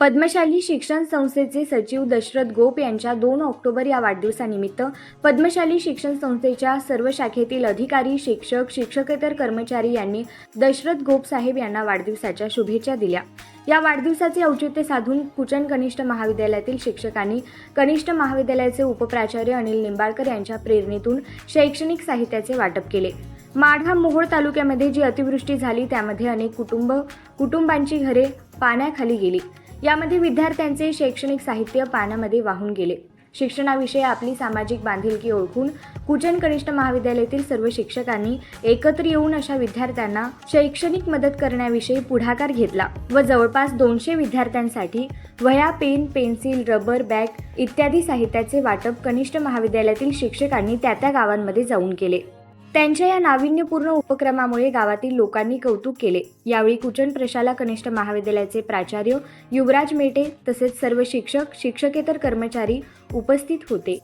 पद्मशाली शिक्षण संस्थेचे सचिव दशरथ गोप यांच्या दोन ऑक्टोबर या वाढदिवसानिमित्त पद्मशाली शिक्षण संस्थेच्या सर्व शाखेतील अधिकारी शिक्षक शिक्षकेतर कर्मचारी यांनी दशरथ गोप साहेब यांना वाढदिवसाच्या शुभेच्छा दिल्या. या वाढदिवसाचे औचित्य साधून कुचन कनिष्ठ महाविद्यालयातील शिक्षकांनी कनिष्ठ महाविद्यालयाचे उपप्राचार्य अनिल निंबाळकर यांच्या प्रेरणेतून शैक्षणिक साहित्याचे वाटप केले. माढा मोहोळ तालुक्यामध्ये जी अतिवृष्टी झाली त्यामध्ये अनेक कुटुंब कुटुंबांची घरे पाण्याखाली गेली. यामध्ये विद्यार्थ्यांचे शैक्षणिक साहित्य पाण्यामध्ये वाहून गेले. शिक्षणाविषयी आपली सामाजिक बांधिलकी ओळखून कुचन कनिष्ठ महाविद्यालयातील सर्व शिक्षकांनी एकत्र येऊन अशा विद्यार्थ्यांना शैक्षणिक मदत करण्याविषयी पुढाकार घेतला व जवळपास दोनशे विद्यार्थ्यांसाठी वह्या पेन पेन्सिल रबर बॅग इत्यादी साहित्याचे वाटप कनिष्ठ महाविद्यालयातील शिक्षकांनी त्या त्या गावांमध्ये जाऊन केले. त्यांच्या या नाविन्यपूर्ण उपक्रमामुळे गावातील लोकांनी कौतुक केले. यावेळी कुचन प्रशाला कनिष्ठ महाविद्यालयाचे प्राचार्य युवराज मेटे तसेच सर्व शिक्षक शिक्षकेतर कर्मचारी उपस्थित होते.